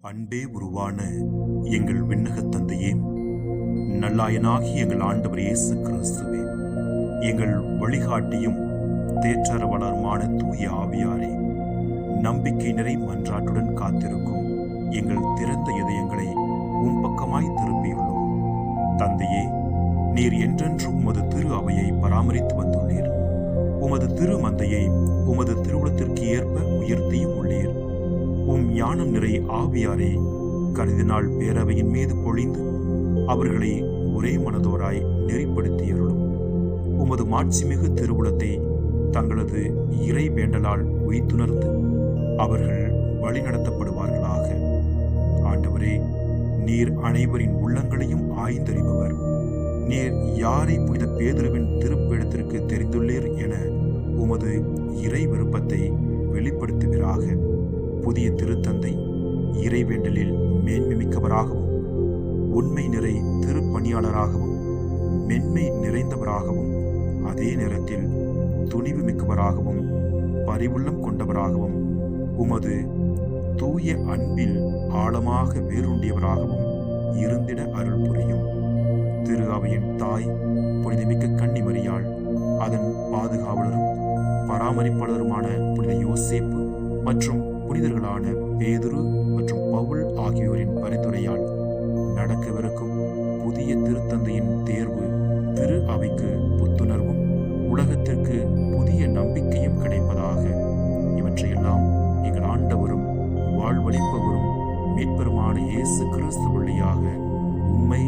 அன்பே உருவான எங்கள் விண்ணகத் தந்தையே நல்லாயனாகி எங்கள் ஆண்டவர் இயேசு கிறிஸ்துவே எங்கள் வழிகாட்டியும் தேற்றரவளருமான தூய ஆவியாரே நம்பிக்கை நிறை மன்றாட்டுடன் காத்திருக்கும் எங்கள் திறந்த இதயங்களை உன் பக்கமாய் திருப்பியுள்ளோம். தந்தையே நீர் என்றென்றும் உமது திரு அவையை பராமரித்து வந்துள்ளீர். உமது திரு மந்தையை உமது திருவுளத்திற்கு ஏற்ப உயர்த்தியும் உள்ளீர். உம் ஞானம் நிறை ஆவியாரே கருதினால் பேரவையின் மீது பொழிந்து அவர்களை ஒரே மனதோராய் நெறிப்படுத்தியருளும். உமது மாட்சிமிகு திருவுளத்தை தங்களது இறை வேண்டலால் உய்த்துணர்ந்து அவர்கள் வழிநடத்தப்படுவார்களாக. ஆண்டவரே நீர் அனைவரின் உள்ளங்களையும் ஆய்ந்தறிபவர். நீர் யாரை புனித பேதுருவின் திருப்பிடத்திற்கு தெரிந்துள்ளீர் என உமது இறை விருப்பத்தை வெளிப்படுத்துவீராக. புதிய திருத்தந்தை இறைவேண்டலில் மேன்மைமிக்கவராகவும் உண்மை நிறை திருப்பணியாளராகவும் மென்மை நிறைந்தவராகவும் அதே நேரத்தில் துணிவு மிக்கவராகவும் பரிவுள்ளம் கொண்டவராகவும் உமது தூய அன்பில் ஆழமாக வேரூண்டியவராகவும் இருந்திட அருள் புரியும். திரு அவையின் தாய் புனிதமிக்க கன்னிமரியாள் அதன் பாதுகாவலரும் பராமரிப்பாளருமான புனித யோசேப்பு மற்றும் புனிதர்களான பேதுரு மற்றும் பவுல் ஆகியோரின் பரிந்துரையால் நடக்கவிருக்கும் புதிய திருத்தந்தையின் தேர்வு திரு அவைக்கு புத்துணர்வும் உலகத்திற்கு புதிய நம்பிக்கையும் கிடைப்பதாக. இவற்றையெல்லாம் எங்கள் ஆண்டவரும் வாழ்வழிப்பவரும் மீட்பெருமான இயேசு கிறிஸ்து வழியாக உம்மை